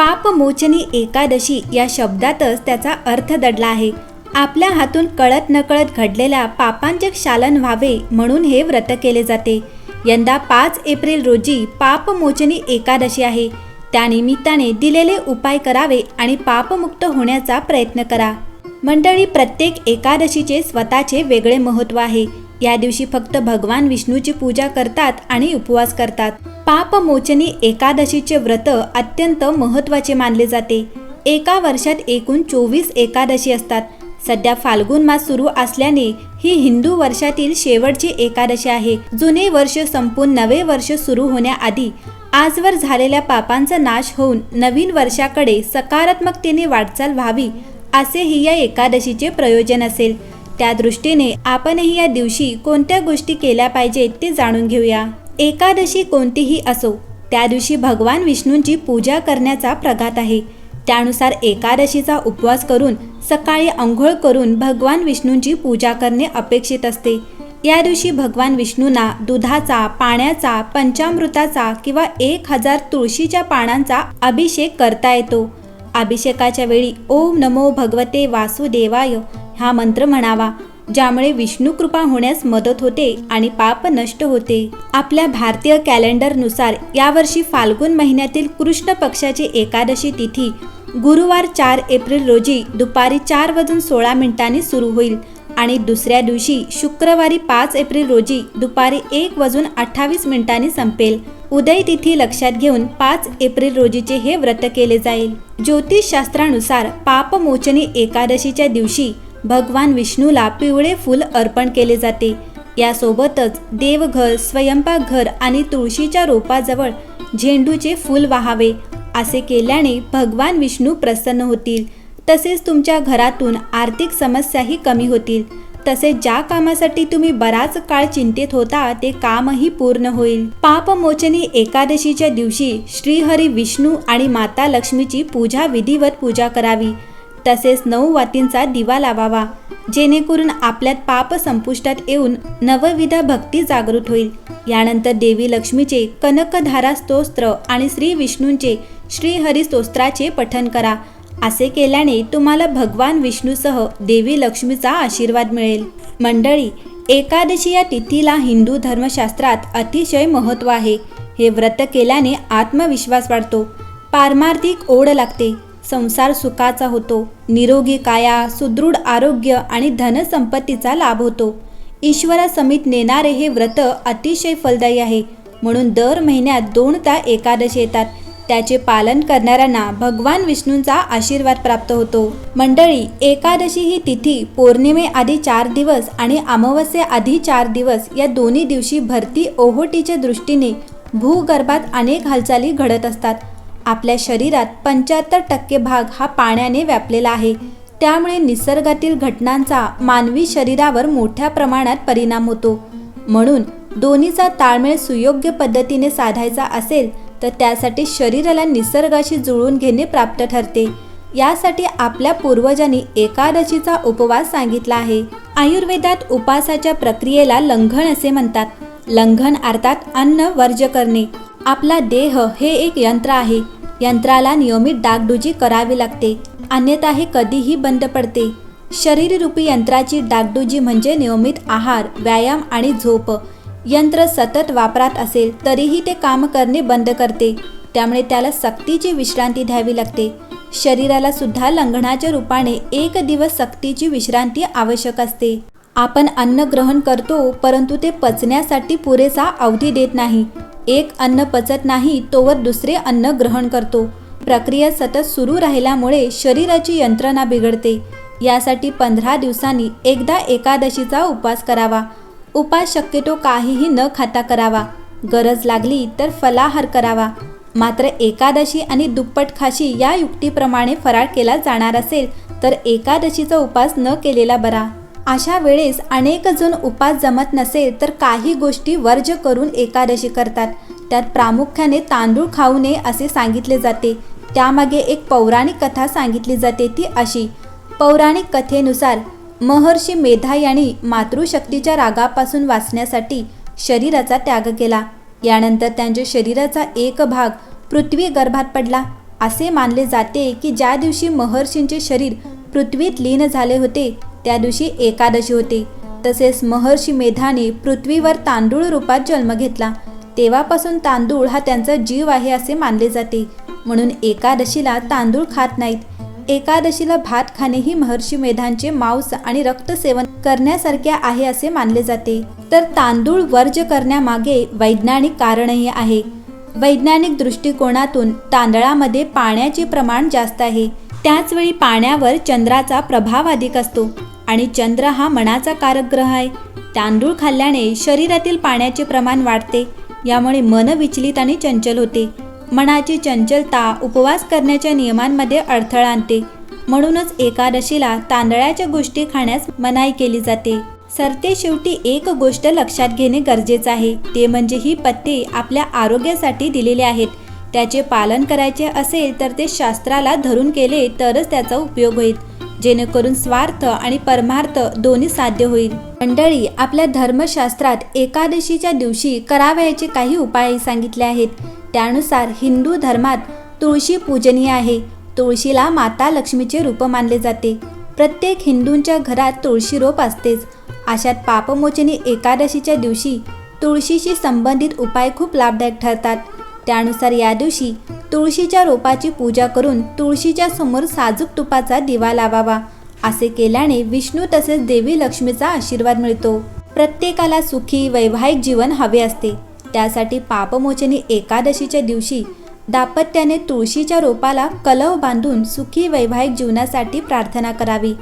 पापमोचनी एकादशी या शब्दातच त्याचा अर्थ दडला आहे. आपल्या हातून कळत नकळत घडलेल्या पापांचे क्षालन व्हावे म्हणून हे व्रत केले जाते. यंदा पाच एप्रिल रोजी पापमोचनी एकादशी आहे. त्यानिमित्ताने दिलेले उपाय करावे आणि पापमुक्त होण्याचा प्रयत्न करा. मंडळी प्रत्येक एकादशीचे स्वतःचे वेगळे महत्त्व आहे. या दिवशी फक्त भगवान विष्णूची पूजा करतात आणि उपवास करतात. पापमोचनी एकादशीचे व्रत अत्यंत महत्त्वाचे मानले जाते. एका वर्षात एकूण चोवीस एकादशी असतात. सध्या फाल्गुन मास सुरू असल्याने ही हिंदू वर्षातील शेवटची एकादशी आहे. जुने वर्ष संपून नवे वर्ष सुरू होण्याआधी आजवर झालेल्या पापांचा नाश होऊन नवीन वर्षाकडे सकारात्मकतेने वाटचाल व्हावी असेही या एकादशीचे प्रयोजन असेल. त्या दृष्टीने आपणही या दिवशी कोणत्या गोष्टी केल्या पाहिजेत ते जाणून घेऊया. एकादशी कोणतीही असो त्या दिवशी भगवान विष्णूंची पूजा करण्याचा प्रघात आहे. त्यानुसार एकादशीचा उपवास करून सकाळी आंघोळ करून भगवान विष्णूंची पूजा करणे अपेक्षित असते. या दिवशी भगवान विष्णूंना दुधाचा पाण्याचा पंचामृताचा किंवा एक हजार तुळशीच्या पानांचा अभिषेक करता येतो. अभिषेकाच्या वेळी ओम नमो भगवते वासुदेवाय. हा मंत्र म्हणावा ज्यामुळे विष्णू कृपा होण्यास मदत होते आणि पाप नष्ट होते. आपल्या भारतीय कॅलेंडरनुसार यावर्षी फाल्गुन महिन्यातील कृष्ण पक्षाची एकादशी तिथी गुरुवार चार एप्रिल रोजी दुपारी चार वाजून सोळा मिनिटांनी सुरू होईल आणि दुसऱ्या दिवशी शुक्रवारी पाच एप्रिल रोजी दुपारी एक वाजून अठ्ठावीस मिनिटांनी संपेल. उदय तिथी लक्षात घेऊन पाच एप्रिल रोजीचे हे व्रत केले जाईल. ज्योतिषशास्त्रानुसार पापमोचनी एकादशीच्या दिवशी भगवान विष्णूला पिवळे फूल अर्पण केले जाते. यासोबतच देवघर स्वयंपाकघर आणि तुळशीच्या रोपाजवळ झेंडूचे फूल वाहावे असे केल्याने भगवान विष्णू प्रसन्न होतील. तसेच तुमच्या घरातून आर्थिक समस्याही कमी होतील. तसेच ज्या कामासाठी तुम्ही बराच काळ चिंतित होता ते कामही पूर्ण होईल. पापमोचनी एकादशीच्या दिवशी श्रीहरी विष्णू आणि माता लक्ष्मीची पूजा विधिवत पूजा करावी. तसेच नऊ वातींचा दिवा लावावा. जेणेकरून आपल्यात पाप संपुष्टात येऊन नवविध भक्ती जागृत होईल. यानंतर देवी लक्ष्मीचे कनकधारा स्तोत्र आणि श्री विष्णूंचे श्रीहरिस्तोत्राचे पठन करा. असे केल्याने तुम्हाला भगवान विष्णूसह देवी लक्ष्मीचा आशीर्वाद मिळेल. मंडळी एकादशी या तिथीला हिंदू धर्मशास्त्रात अतिशय महत्त्व आहे. हे व्रत केल्याने आत्मविश्वास वाढतो. पारमार्थिक ओढ लागते. संसार सुखाचा होतो. निरोगी काया सुदृढ आरोग्य आणि धनसंपत्तीचा लाभ होतो. ईश्वरासमित नेणारे हे व्रत अतिशय फलदायी आहे. म्हणून दर महिन्यात दोनदा एकादशी येतात. त्याचे पालन करणाऱ्यांना भगवान विष्णूंचा आशीर्वाद प्राप्त होतो. मंडळी एकादशी ही तिथी पौर्णिमे आधी चार दिवस आणि अमावस्ये आधी चार दिवस या दोन्ही दिवशी भरती ओहोटीच्या दृष्टीने भूगर्भात अनेक हालचाली घडत असतात. आपल्या शरीरात पंच्याहत्तर टक्के भाग हा पाण्याने व्यापलेला आहे. त्यामुळे निसर्गातील घटनांचा मानवी शरीरावर मोठ्या प्रमाणात परिणाम होतो. म्हणून दोन्हीचा ताळमेळ सुयोग्य पद्धतीने साधायचा असेल तर त्यासाठी शरीराला निसर्गाशी जुळवून घेणे प्राप्त ठरते. यासाठी आपल्या पूर्वजांनी एकादशीचा उपवास सांगितला आहे. आयुर्वेदात उपासाच्या प्रक्रियेला लंघन असे म्हणतात. लंघन अर्थात अन्न वर्ज करणे. आपला देह हे एक यंत्र आहे. यंत्राला नियमित डागडुजी करावी लागते. अन्यथा हे कधीही बंद पडते. शरीररूपी यंत्राची डागडुजी म्हणजे नियमित आहार व्यायाम आणि झोप. यंत्र सतत वापरात असेल तरीही ते काम करणे बंद करते. त्यामुळे त्याला सक्तीची विश्रांती द्यावी लागते. शरीराला सुद्धा लंघनाच्या रूपाने एक दिवस सक्तीची विश्रांती आवश्यक असते. आपण अन्न ग्रहण करतो परंतु ते पचण्यासाठी पुरेसा अवधी देत नाही. एक अन्न पचत नाही तोवर दुसरे अन्न ग्रहण करतो. प्रक्रिया सतत सुरू राहिल्यामुळे शरीराची यंत्रणा बिघडते. यासाठी पंधरा दिवसांनी एकदा एकादशीचा उपवास करावा. उपास शक्यतो काहीही न खाता करावा. गरज लागली तर फलाहार करावा. मात्र एकादशी आणि दुप्पट खाशी या युक्तीप्रमाणे फराळ केला जाणार असेल तर एकादशीचा उपास न केलेला बरा. अशा वेळेस अनेक जण उपास जमत नसेल तर काही गोष्टी वर्ज करून एकादशी करतात. त्यात प्रामुख्याने तांदूळ खाऊ नये असे सांगितले जाते. त्यामागे एक पौराणिक कथा सांगितली जाते ती अशी. पौराणिक कथेनुसार महर्षी मेधा यांनी मातृशक्तीच्या रागापासून वाचण्यासाठी शरीराचा त्याग केला. यानंतर त्यांच्या शरीराचा एक भाग पृथ्वी गर्भात पडला. असे मानले जाते की ज्या दिवशी महर्षींचे शरीर पृथ्वीत लीन झाले होते त्या दिवशी एकादशी होते. तसेच महर्षी मेधाने पृथ्वीवर तांदूळ रूपात जन्म घेतला. तेव्हापासून तांदूळ हा त्यांचा जीव आहे असे मानले जाते. म्हणून एकादशीला तांदूळ खात नाहीत. एकादशीला भात खाणे ही महर्षी मेधांचे मांस आणि रक्त सेवन करण्यासारखे आहे असे मानले जाते. तर तांदूळ वर्ज करण्यामागे वैज्ञानिक कारणही आहे. वैज्ञानिक दृष्टिकोनातून तांदळामध्ये पाण्याचे प्रमाण जास्त आहे. त्याचवेळी पाण्यावर चंद्राचा प्रभाव अधिक असतो आणि चंद्र हा मनाचा कारक ग्रह आहे. तांदूळ खाल्ल्याने शरीरातील पाण्याचे प्रमाण वाढते यामुळे मन विचलित आणि चंचल होते. मनाची चंचलता उपवास करण्याच्या नियमांमध्ये अडथळा आणते. म्हणूनच एकादशीला तांदळाच्या गोष्टी खाण्यास मनाई केली जाते. सरते शेवटी एक गोष्ट लक्षात घेणे गरजेचं आहे. ते म्हणजे ही पत्ते आपल्या आरोग्यासाठी दिलेले आहेत. त्याचे पालन करायचे असेल तर ते शास्त्राला धरून केले तरच त्याचा उपयोग होईल. जेणेकरून स्वार्थ आणि परमार्थ दोन्ही साध्य होईल. मंडळी आपल्या धर्मशास्त्रात एकादशीच्या दिवशी करावयाचे काही उपायही सांगितले आहेत. त्यानुसार हिंदू धर्मात तुळशी पूजनीय आहे. तुळशीला माता लक्ष्मीचे रूप मानले जाते. प्रत्येक हिंदूंच्या घरात तुळशी रोप असतेच. अशात पापमोचनी एकादशीच्या दिवशी तुळशीशी संबंधित उपाय खूप लाभदायक ठरतात. त्यानुसार या दिवशी तुळशीच्या रोपाची पूजा करून तुळशीच्या समोर साजूक तुपाचा दिवा लावावा. असे केल्याने विष्णू तसेच देवी लक्ष्मीचा आशीर्वाद मिळतो. प्रत्येकाला सुखी वैवाहिक जीवन हवे असते. त्यासाठी पापमोचनी एकादशीच्या दिवशी दाम्पत्याने तुळशीच्या रोपाला कलव बांधून सुखी वैवाहिक जीवनासाठी प्रार्थना करावी.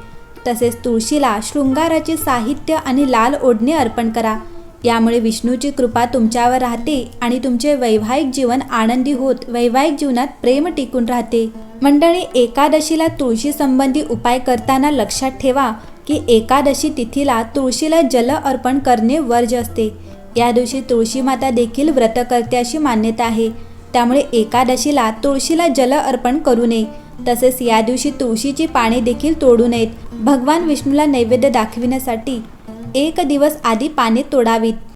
तसेच तुळशीला शृंगाराचे साहित्य आणि लाल ओढणे अर्पण करा. यामुळे विष्णूची कृपा तुमच्यावर राहते आणि तुमचे वैवाहिक जीवन आनंदी होत वैवाहिक जीवनात प्रेम टिकून राहते. मंडळी एकादशीला तुळशी संबंधी उपाय करताना लक्षात ठेवा की एकादशी तिथीला तुळशीला जल अर्पण करणे वर्ज असते. या दिवशी तुळशी माता देखील व्रत करते अशी मान्यता आहे. त्यामुळे एकादशीला तुळशीला जल अर्पण करू नये. तसेच या दिवशी तुळशीची पाने देखील तोडू नयेत. भगवान विष्णूला नैवेद्य दाखविण्यासाठी एक दिवस आधी पाने तोडावीत.